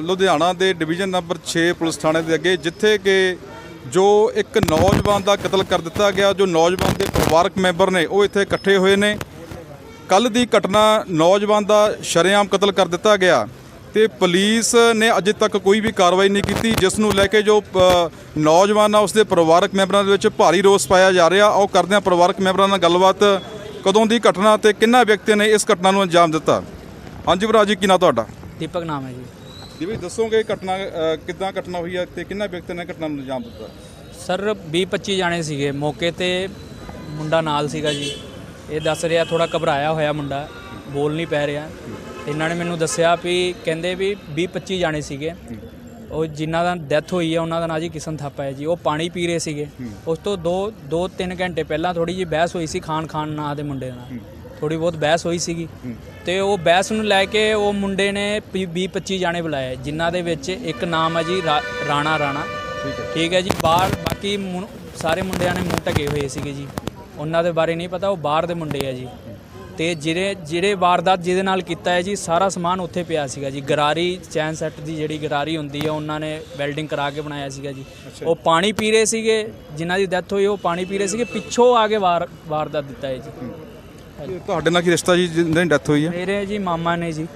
ਲੁਧਿਆਣਾ ਦੇ division number 6 police ਥਾਣੇ ਦੇ ਅੱਗੇ, ਜਿੱਥੇ ਕਿ ਜੋ ਇੱਕ ਨੌਜਵਾਨ ਦਾ ਕਤਲ ਕਰ ਦਿੱਤਾ ਗਿਆ, ਜੋ ਨੌਜਵਾਨ ਦੇ ਪਰਿਵਾਰਕ ਮੈਂਬਰ ਨੇ, ਉਹ ਇੱਥੇ ਇਕੱਠੇ ਹੋਏ ਨੇ। ਕੱਲ ਦੀ ਘਟਨਾ ਨੌਜਵਾਨ ਦਾ ਸ਼ਰੇਆਮ ਕਤਲ ਕਰ ਦਿੱਤਾ ਗਿਆ। ਤੇ ਪੁਲਿਸ ਨੇ ਅਜੇ ਤੱਕ ਕੋਈ ਵੀ ਕਾਰਵਾਈ ਨਹੀਂ ਕੀਤੀ ਜਿਸ ਨੂੰ ਲੈ ਕੇ ਜੋ ਨੌਜਵਾਨ ਆ ਉਸਦੇ ਪਰਿਵਾਰਕ ਮੈਂਬਰਾਂ ਦੇ ਵਿੱਚ ਭਾਰੀ ਰੋਸ ਪਾਇਆ ਜਾ ਰਿਹਾ। ਆਓ ਕਰਦੇ ਹਾਂ ਪਰਿਵਾਰਕ ਮੈਂਬਰਾਂ ਨਾਲ ਗੱਲਬਾਤ। ਕਦੋਂ ਦੀ ਘਟਨਾ ਤੇ ਕਿੰਨਾ ਵਿਅਕਤੀਆਂ ਨੇ ਇਸ ਘਟਨਾ ਨੂੰ ਅੰਜਾਮ ਦਿੱਤਾ? ਹਾਂਜੀ ਭਰਾ ਜੀ ਕੀ ਨਾਂ ਤੁਹਾਡਾ? ਦੀਪਕ ਨਾਮ ਹੈ ਜੀ। ਜੀ ਵੀ ਦੱਸੋਗੇ ਘਟਨਾ ਕਿੱਦਾਂ ਘਟਨਾ ਹੋਈ ਹੈ ਤੇ ਕਿੰਨਾ ਵਿਅਕਤੀ ਨੇ ਘਟਨਾ ਨੂੰ ਅੰਜਾਮ ਦਿੱਤਾ? ਸਰ 20 25 ਜਾਣੇ ਸੀਗੇ। ਮੌਕੇ ਤੇ ਮੁੰਡਾ ਨਾਲ ਸੀਗਾ ਜੀ। ਇਹ ਦੱਸ ਰਿਹਾ ਥੋੜਾ ਘਬਰਾਇਆ ਹੋਇਆ ਮੁੰਡਾ। ਬੋਲ ਨਹੀਂ ਪੈ ਰਿਹਾ। ਇਹਨਾਂ ਨੇ ਮੈਨੂੰ ਦੱਸਿਆ ਵੀ ਕਹਿੰਦੇ ਵੀ 20 25 ਜਾਣੇ ਸੀਗੇ। ਉਹ ਜਿਨ੍ਹਾਂ ਦਾ ਡੈਥ ਹੋਈ ਹੈ ਉਹਨਾਂ ਦਾ ਨਾਂ ਜੀ ਕਿਸ਼ਨ ਥਾਪਾ ਹੈ ਜੀ। ਉਹ ਪਾਣੀ ਪੀ ਰਹੇ ਸੀਗੇ। ਉਸ ਤੋਂ 2 2 3 ਘੰਟੇ ਪਹਿਲਾਂ ਥੋੜੀ ਜਿਹੀ ਬਹਿਸ ਹੋਈ ਸੀ ਖਾਨ ਖਾਨ ਨਾਂ ਦੇ ਮੁੰਡੇ ਨਾਲ। ਥੋੜੀ ਬਹੁਤ ਬਹਿਸ ਹੋਈ ਸੀਗੀ। ਤੇ ਉਹ ਬਹਿਸ ਨੂੰ ਲੈ ਕੇ ਉਹ ਮੁੰਡੇ ਨੇ 20 25 ਜਾਣੇ ਬੁਲਾਏ, ਜਿਨ੍ਹਾਂ ਦੇ ਵਿੱਚ ਇੱਕ ਨਾਮ ਹੈ ਜੀ ਰਾ- ਰਾਣਾ ਰਾਣਾ। ਠੀਕ ਹੈ ਜੀ, ਬਾਹਰ ਬਾਕੀ ਮੁੰ- ਸਾਰੇ ਮੁੰਡਿਆਂ ਨੇ ਮੂੰਹ ਢਕੇ ਹੋਏ ਸੀਗੇ ਜੀ। ਉਹਨਾਂ ਦੇ ਬਾਰੇ ਨਹੀਂ ਪਤਾ, ਉਹ ਬਾਹਰ ਦੇ ਮੁੰਡੇ ਆ ਜੀ। ਤੇ ਜਿਹੜੇ ਜਿਹੜੇ ਵਾਰਦਾਤ ਜਿਹਦੇ ਨਾਲ ਕੀਤਾ ਹੈ ਜੀ ਸਾਰਾ ਸਮਾਨ ਉੱਥੇ ਪਿਆ ਸੀਗਾ ਜੀ। ਗਰਾਰੀ ਚੈਨ ਸੈੱਟ ਦੀ ਜਿਹੜੀ ਗਰਾਰੀ ਹੁੰਦੀ ਹੈ ਉਹਨਾਂ ਨੇ ਵੈਲਡਿੰਗ ਕਰਾ ਕੇ ਬਣਾਇਆ ਸੀਗਾ ਜੀ। ਉਹ ਪਾਣੀ ਪੀ ਰਹੇ ਸੀਗੇ ਜਿਨ੍ਹਾਂ ਦੀ ਡੈਥ ਹੋਈ ਉਹ ਪਾਣੀ ਪੀ ਰਹੇ ਸੀਗੇ ਪਿੱਛੋਂ ਆ ਕੇ ਵਾਰ ਵਾਰਦਾਤ ਦਿੱਤਾ ਹੈ ਜੀ। ਤੁਹਾਡੇ ਨਾਲ ਕੀ ਰਿਸ਼ਤਾ ਜੀ ਜਿਹਨਾਂ ਦੀ ਡੈਥ ਹੋਈ ਹੈ ਮੇਰੇ ਜੀ ਮਾਮਾ ਨੇ ਜੀ।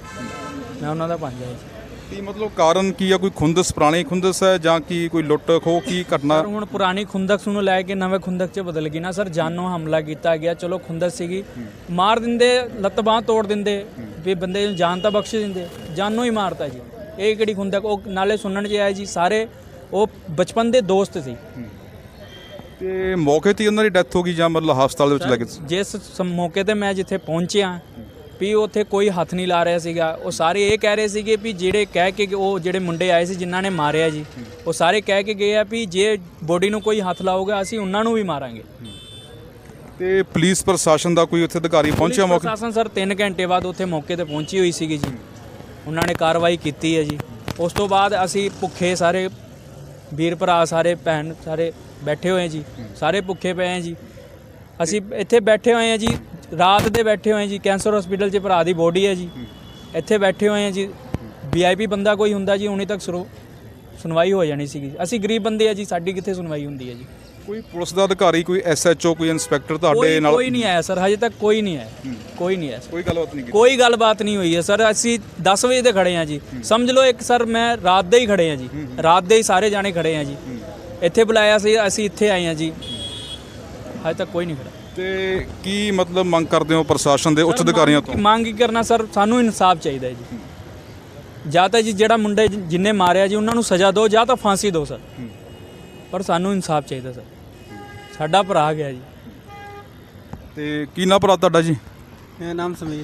ਮੈਂ ਉਹਨਾਂ ਦਾ ਭਾਂਜਾ ਜੀ। ਕੀ ਮਤਲਬ ਕਾਰਨ ਕੀ ਆ? ਕੋਈ ਖੁੰਦਸ ਪੁਰਾਣੀ ਖੁੰਦਸ ਹੈ ਜਾਂ ਕੀ ਕੋਈ ਲੁੱਟ ਖੋਹ ਕੀ ਘਟਨਾ? ਹੁਣ ਪੁਰਾਣੀ ਖੁੰਦਕ ਨੂੰ ਲੈ ਕੇ ਨਵੇਂ ਖੁੰਦਕ 'ਚ ਬਦਲ ਗਈ ਨਾ ਸਰ। ਜਾਨੋਂ ਹਮਲਾ ਕੀਤਾ ਗਿਆ। ਚਲੋ ਖੁੰਦਕ ਸੀਗੀ। ਮਾਰ ਦਿੰਦੇ ਲੱਤ ਬਾਂਹ ਤੋੜ ਦਿੰਦੇ। ਵੀ ਬੰਦੇ ਨੂੰ ਜਾਨ ਤਾਂ ਬਖਸ਼ ਦਿੰਦੇ। ਜਾਨੋਂ ਹੀ ਮਾਰਤਾ ਜੀ। ਇਹ ਕਿਹੜੀ ਖੁੰਦਕ? ਉਹ ਨਾਲੇ ਸੁਣਨ 'ਚ ਆਇਆ ਜੀ। ਸਾਰੇ ਉਹ ਬਚਪਨ ਦੇ ਦੋਸਤ ਸੀ। ਤੇ ਮੌਕੇ ਤੇ ਹੀ ਉਹਨਾਂ ਦੀ ਡੈਥ ਹੋ ਗਈ ਜਾਂ ਮਤਲਬ ਹਸਪਤਾਲ ਦੇ ਵਿੱਚ ਲੈ ਕੇ ਜਿਸ ਸਮ- ਮੌਕੇ ਤੇ ਮੈਂ ਜਿੱਥੇ ਪਹੁੰਚਿਆ ਵੀ ਉੱਥੇ ਕੋਈ ਹੱਥ ਨਹੀਂ ਲਾ ਰਿਹਾ ਸੀਗਾ। ਉਹ ਸਾਰੇ ਇਹ ਕਹਿ ਰਹੇ ਸੀਗੇ ਵੀ ਜਿਹੜੇ ਕਹਿ ਕੇ ਉਹ ਜਿਹੜੇ ਮੁੰਡੇ ਆਏ ਸੀ ਜਿਨ੍ਹਾਂ ਨੇ ਮਾਰਿਆ ਜੀ ਉਹ ਸਾਰੇ ਕਹਿ ਕੇ ਗਏ ਆ ਵੀ ਜੇ ਬੋਡੀ ਨੂੰ ਕੋਈ ਹੱਥ ਲਾਊਗਾ ਅਸੀਂ ਉਹਨਾਂ ਨੂੰ ਵੀ ਮਾਰਾਂਗੇ। ਤੇ ਪੁਲਿਸ ਪ੍ਰਸ਼ਾਸਨ ਦਾ ਕੋਈ ਉੱਥੇ ਅਧਿਕਾਰੀ ਪਹੁੰਚਿਆ ਮੌਕੇ ਪ੍ਰਸ਼ਾਸਨ ਸਰ 3 ਘੰਟੇ ਬਾਅਦ ਉੱਥੇ ਮੌਕੇ ਤੇ ਪਹੁੰਚੀ ਹੋਈ ਸੀਗੀ ਜੀ। ਉਹਨਾਂ ਨੇ ਕਾਰਵਾਈ ਕੀਤੀ ਹੈ ਜੀ। ਉਸ ਤੋਂ ਬਾਅਦ ਅਸੀਂ ਭੁੱਖੇ ਸਾਰੇ ਵੀਰ ਭਰਾ ਸਾਰੇ ਭੈਣ ਸਾਰੇ ਬੈਠੇ ਹੋਏ ਜੀ। ਸਾਰੇ ਭੁੱਖੇ ਪਏ ਆ ਜੀ। ਅਸੀਂ ਇੱਥੇ ਬੈਠੇ ਹੋਏ ਆ ਜੀ। ਰਾਤ ਦੇ ਬੈਠੇ ਹੋਏ ਜੀ ਕੈਂਸਰ ਹਸਪੀਟਲ 'ਚ ਭਰਾ ਦੀ ਬੋਡੀ ਹੈ ਜੀ। ਇੱਥੇ ਬੈਠੇ ਹੋਏ ਆ ਜੀ। ਵੀਆਈਪੀ ਬੰਦਾ ਕੋਈ ਹੁੰਦਾ ਜੀ ਹੁਣੇ ਤੱਕ ਸੁਰੋ- ਸੁਣਵਾਈ ਹੋ ਜਾਣੀ ਸੀਗੀ। ਅਸੀਂ ਗਰੀਬ ਬੰਦੇ ਆ ਜੀ ਸਾਡੀ ਕਿੱਥੇ ਸੁਣਵਾਈ ਹੁੰਦੀ ਹੈ ਜੀ? ਕੋਈ ਪੁਲਿਸ ਦਾ ਅਧਿਕਾਰੀ ਕੋਈ ਐਸਐਚਓ ਕੋਈ ਇਨਸਪੈਕਟਰ ਤੁਹਾਡੇ ਨਾਲ? ਕੋਈ ਨਹੀਂ ਆਇਆ ਸਰ ਹਜੇ ਤੱਕ ਕੋਈ ਨਹੀਂ ਆਇਆ। ਕੋਈ ਨਹੀਂ ਆਇਆ ਕੋਈ ਗੱਲਬਾਤ ਨਹੀਂ ਕੀਤੀ? ਕੋਈ ਗੱਲਬਾਤ ਨਹੀਂ ਹੋਈ ਹੈ ਸਰ। ਅਸੀਂ 10 ਵਜੇ ਦੇ ਖੜੇ ਆ ਜੀ। ਸਮਝ ਲਓ ਇੱਕ ਸਰ ਮੈਂ ਰਾਤ ਦੇ ਹੀ ਖੜੇ ਆ ਜੀ। ਰਾਤ ਦੇ ਹੀ ਸਾਰੇ ਜਾਣੇ ਖੜੇ ਆ ਜੀ। ਇੱਥੇ ਬੁਲਾਇਆ ਸੀ ਅਸੀਂ ਇੱਥੇ ਆਏ ਆ ਜੀ। ਹਜੇ ਤੱਕ ਕੋਈ ਨਹੀਂ ਖੜਾ। ਤੇ ਕੀ ਮਤਲਬ ਮੰਗ ਕਰਦੇ ਹੋ ਪ੍ਰਸ਼ਾਸਨ ਦੇ ਉੱਚ ਅਧਿਕਾਰੀਆਂ ਤੋਂ? ਮੰਗ ਕੀ ਕਰਨਾ ਸਰ? ਸਾਨੂੰ ਇਨਸਾਫ ਚਾਹੀਦਾ ਹੈ ਜੀ। ਜਾਂ ਤਾਂ ਜੀ ਜਿਹੜਾ ਮੁੰਡੇ ਜਿ- ਜਿਨਨੇ ਮਾਰਿਆ ਜੀ ਉਹਨਾਂ ਨੂੰ ਸਜ਼ਾ ਦਿਓ ਜਾਂ ਤਾਂ ਫਾਂਸੀ ਦਿਓ ਸਰ। ਪਰ ਸਾਨੂੰ ਇਨਸਾਫ ਚਾਹੀਦਾ ਸਰ। ਸਾਡਾ ਭਰਾ ਗਿਆ ਜੀ। ਤੇ ਕੀ ਨਾ ਭਰਾ ਤੁਹਾਡਾ ਜੀ? ਮੇਰਾ ਨਾਮ ਸਮੀਰ।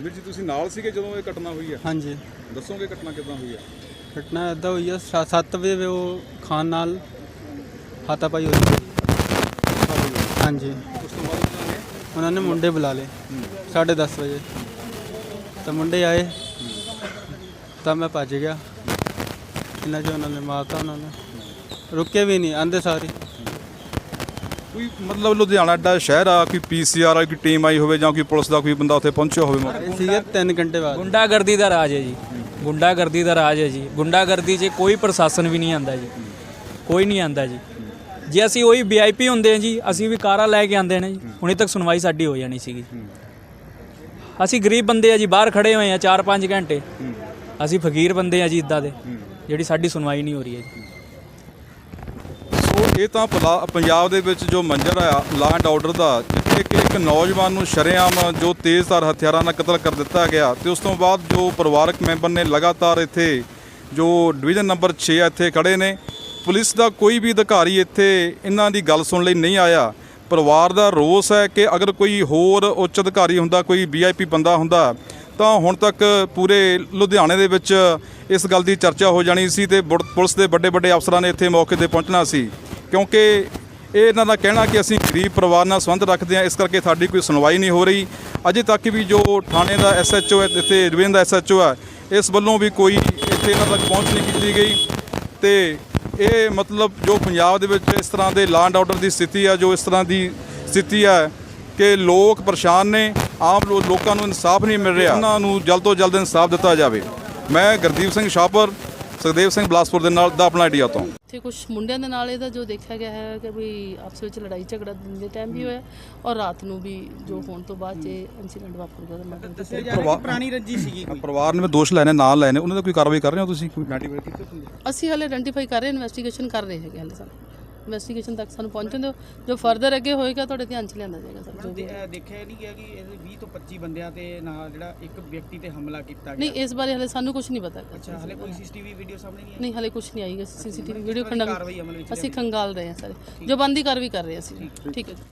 ਵੀਰ ਜੀ ਤੁਸੀਂ ਨਾਲ ਸੀਗੇ ਜਦੋਂ ਇਹ ਘਟਨਾ ਹੋਈ ਹੈ? ਹਾਂਜੀ। ਦੱਸੋਗੇ ਘਟਨਾ ਕਿਦਾਂ ਹੋਈ ਹੈ? ਘਟਨਾ ਇੱਦਾਂ ਹੋਈ ਆ 7 ਵਜੇ ਉਹ ਖਾਨ ਨਾਲ ਹਾਤਾਪਾਈ ਹੋਈ ਸੀ। ਹਾਂਜੀ। ਉਹਨਾਂ ਨੇ ਮੁੰਡੇ ਬੁਲਾ ਲਏ। 10:30 ਵਜੇ। ਤਾਂ ਮੁੰਡੇ ਆਏ। ਤਾਂ ਮੈਂ ਭੱਜ ਗਿਆ। ਇਹਨਾਂ ਜੋ ਉਹਨਾਂ ਨੇ ਮਾਰਤਾ ਉਹਨਾਂ ਨੇ। ਰੁਕੇ ਵੀ ਨਹੀਂ ਆਂਦੇ ਸਾਰੇ। ਕੋਈ ਮਤਲਬ ਲੁਧਿਆਣਾ ਐਡਾ ਸ਼ਹਿਰ ਆ ਕੋਈ ਪੀਸੀਆਰ ਵਾਲੀ ਕੋਈ ਟੀਮ ਆਈ ਹੋਵੇ ਜਾਂ ਕੋਈ ਪੁਲਿਸ ਦਾ ਕੋਈ ਬੰਦਾ ਉੱਥੇ ਪਹੁੰਚਿਆ ਹੋਵੇ ਇਹ ਸੀਗੇ 3 ਘੰਟੇ ਬਾਅਦ। ਗੁੰਡਾਗਰਦੀ ਦਾ ਰਾਜ ਹੈ ਜੀ। ਗੁੰਡਾਗਰਦੀ ਦਾ ਰਾਜ ਹੈ ਜੀ। ਗੁੰਡਾਗਰਦੀ 'ਚ ਕੋਈ ਪ੍ਰਸ਼ਾਸਨ ਵੀ ਨਹੀਂ ਆਂਦਾ ਜੀ। ਕੋਈ ਨਹੀਂ ਆਂਦਾ ਜੀ। ਜੇ ਅਸੀਂ ਉਹੀ ਵੀਆਈਪੀ ਹੁੰਦੇ ਹਾਂ ਜੀ ਅਸੀਂ ਵੀ ਕਾਰਾਂ ਲੈ ਕੇ ਆਂਦੇ ਨੇ ਜੀ। ਹੁਣੇ ਤੱਕ ਸੁਣਵਾਈ ਸਾਡੀ ਹੋ ਜਾਣੀ ਸੀਗੀ। ਅਸੀਂ ਗਰੀਬ ਬੰਦੇ ਆ ਜੀ ਬਾਹਰ ਖੜੇ ਹੋਏ ਆ 4-5 ਘੰਟੇ। ਅਸੀਂ ਫਕੀਰ ਬੰਦੇ ਆ ਜੀ ਇਦਾਂ ਦੇ ਜਿਹੜੀ ਸਾਡੀ ਸੁਣਵਾਈ ਨਹੀਂ ਹੋ ਰਹੀ ਹੈ ਜੀ। ਸੋ ਇਹ ਤਾਂ ਪੰਜਾਬ ਦੇ ਵਿੱਚ ਜੋ ਮੰਜ਼ਰ ਆ ਲਾ ਐਂਡ ਆਰਡਰ ਦਾ ਜਿੱਥੇ ਕਿ ਇੱਕ ਨੌਜਵਾਨ ਨੂੰ ਸ਼ਰੇਆਮ ਜੋ ਤੇਜ਼ਧਾਰ ਹਥਿਆਰਾਂ ਨਾਲ ਕਤਲ ਕਰ ਦਿੱਤਾ ਗਿਆ ਤੇ ਉਸ ਤੋਂ ਬਾਅਦ ਜੋ ਪਰਿਵਾਰਕ ਮੈਂਬਰ ਨੇ ਲਗਾਤਾਰ ਇੱਥੇ ਜੋ ਡਿਵੀਜ਼ਨ ਨੰਬਰ 6 ਆ ਇੱਥੇ ਖੜੇ ਨੇ। ਪੁਲਿਸ ਦਾ ਕੋਈ ਵੀ ਅਧਿਕਾਰੀ ਇੱਥੇ ਇਹਨਾਂ ਦੀ ਗੱਲ ਸੁਣਨ ਲਈ ਨਹੀਂ ਆਇਆ। ਪਰਿਵਾਰ ਦਾ ਰੋਸ ਹੈ ਕਿ ਅਗਰ ਕੋਈ ਹੋਰ ਉੱਚ ਅਧਿਕਾਰੀ ਹੁੰਦਾ, ਕੋਈ ਵੀਆਈਪੀ ਬੰਦਾ ਹੁੰਦਾ, ਤਾਂ ਹੁਣ ਤੱਕ ਪੂਰੇ ਲੁਧਿਆਣੇ ਦੇ ਵਿੱਚ ਇਸ ਗੱਲ ਦੀ ਚਰਚਾ ਹੋ ਜਾਣੀ ਸੀ ਤੇ ਬੁੜ- ਪੁਲਿਸ ਦੇ ਵੱਡੇ ਵੱਡੇ ਅਫਸਰਾਂ ਨੇ ਇੱਥੇ ਮੌਕੇ ਤੇ ਪਹੁੰਚਣਾ ਸੀ। ਕਿਉਂਕਿ ਇਹ ਇਹਨਾਂ ਦਾ ਕਹਿਣਾ ਕਿ ਅਸੀਂ ਗਰੀਬ ਪਰਿਵਾਰ ਨਾਲ ਸੰਬੰਧ ਰੱਖਦੇ ਹਾਂ, ਇਸ ਕਰਕੇ ਸਾਡੀ ਕੋਈ ਸੁਣਵਾਈ ਨਹੀਂ ਹੋ ਰਹੀ। ਅਜੇ ਤੱਕ ਵੀ ਜੋ ਥਾਣੇ ਦਾ ਐਸਐਚਓ ਹੈ, ਇੱਥੇ ਡਿਵੀਜ਼ਨ ਦਾ ਐਸਐਚਓ ਹੈ, ਇਸ ਵੱਲੋਂ ਵੀ ਕੋਈ ਇੱਥੇ ਇਹਨਾਂ ਤੱਕ ਪਹੁੰਚ ਨਹੀਂ ਕੀਤੀ ਗਈ ਤੇ ਇਹ ਮਤਲਬ ਜੋ ਪੰਜਾਬ ਦੇ ਵਿੱਚ ਇਸ ਤਰ੍ਹਾਂ ਦੇ ਲਾਂਡ ਐਂਡ ਆਰਡਰ ਦੀ ਸਥਿਤੀ ਆ, ਜੋ ਇਸ ਤਰ੍ਹਾਂ ਦੀ ਸਥਿਤੀ ਹੈ ਕਿ ਲੋਕ ਪਰੇਸ਼ਾਨ ਨੇ, ਆਮ ਲੋ- ਲੋਕਾਂ ਨੂੰ ਇਨਸਾਫ ਨਹੀਂ ਮਿਲ ਰਿਹਾ, ਉਹਨਾਂ ਨੂੰ ਜਲਦ ਤੋਂ ਜਲਦ ਇਨਸਾਫ ਦਿੱਤਾ ਜਾਵੇ। ਮੈਂ ਗੁਰਦੀਪ ਸਿੰਘ ਸ਼ਾਹਪੁਰ ਸੁਖਦੇਵ ਸਿੰਘ ਬਲਾਸਪੁਰ ਦੇ ਨਾਲ ਦਾ ਆਪਣਾ ਆਈਡੀਆ ਤੋਂ ਇੱਥੇ ਕੁਝ ਮੁੰਡਿਆਂ ਦੇ ਨਾਲ ਇਹਦਾ ਜੋ ਦੇਖਿਆ ਗਿਆ ਹੈ ਕਿ ਵੀ ਆਪਸ ਵਿੱਚ ਲੜਾਈ ਝਗੜਾ ਦਿਨ ਦੇ ਟਾਈਮ ਵੀ ਹੋਇਆ ਔਰ ਰਾਤ ਨੂੰ ਵੀ ਜੋ ਹੋਣ ਤੋਂ ਬਾਅਦ ਜੇ ਇਨਸੀਡੈਂਟ ਵਾਪਰ ਗਿਆ ਤਾਂ ਮੈਂ ਤੁਹਾਨੂੰ ਦੱਸਿਆ ਪੁਰਾਣੀ ਰੰਜੀ ਸੀਗੀ ਪਰਿਵਾਰ ਨੇ ਦੋਸ਼ ਲੈਣੇ ਨਾਲ ਲੈਣੇ ਉਹਨਾਂ ਦਾ ਕੋਈ ਕਾਰਵਾਈ ਕਰ ਰਹੇ ਹੋ ਤੁਸੀਂ? ਕੋਈ ਆਈਡੈਂਟੀਫਾਈ ਕੀਤਾ ਅਸੀਂ ਹਲੇ ਆਇਡੈਂਟੀਫਾਈ ਕਰ ਰਹੇ ਇਨਵੈਸਟੀਗੇਸ਼ਨ ਕਰ ਰਹੇ ਹੈਗੇ ਹਲੇ ਸਾਨੂੰ। ਇਨਵੈਸਟੀਗੇਸ਼ਨ ਤੱਕ ਸਾਨੂੰ ਪਹੁੰਚਣ ਦਿਓ। ਜੋ ਫਰਦਰ ਅੱਗੇ ਹੋਏਗਾ ਤੁਹਾਡੇ ਧਿਆਨ ਚ ਲਿਆਂਦਾ ਜਾਏਗਾ ਸਰ ਜੋ ਵੀ ਦੇਖਿਆ ਨਹੀਂ ਗਿਆ ਕਿ ਇਹਦੇ 20 ਤੋਂ 25 ਬੰਦਿਆਂ ਤੇ ਨਾਲ ਜਿਹੜਾ ਇੱਕ ਵਿਅਕਤੀ ਤੇ ਹਮਲਾ ਕੀਤਾ ਗਿਆ? ਨਹੀਂ ਇਸ ਬਾਰੇ ਹਲੇ ਸਾਨੂੰ ਕੁਝ ਨਹੀਂ ਪਤਾ ਹੈਗਾ। ਅੱਛਾ ਹਲੇ ਕੋਈ ਸੀਸੀਟੀਵੀ ਵੀਡੀਓ ਸਾਹਮਣੇ ਨਹੀਂ ਆਈ? ਨਹੀਂ ਹਲੇ ਕੁਝ ਨਹੀਂ ਆਈਗਾ ਸੀਸੀਟੀਵੀ ਵੀਡੀਓ ਕਾਰਵਾਈ ਅਮਲ ਖੰਡਨ ਵਿੱਚ ਅਸੀਂ ਖੰਗਾਲ ਰਹੇ ਹਾਂ ਸਾਰੇ। ਜੋ ਬੰਦੀ ਕਾਰਵਾਈ ਕਰ ਰਹੇ ਹਾਂ ਅਸੀਂ। ਠੀਕ ਹੈ ਜੀ।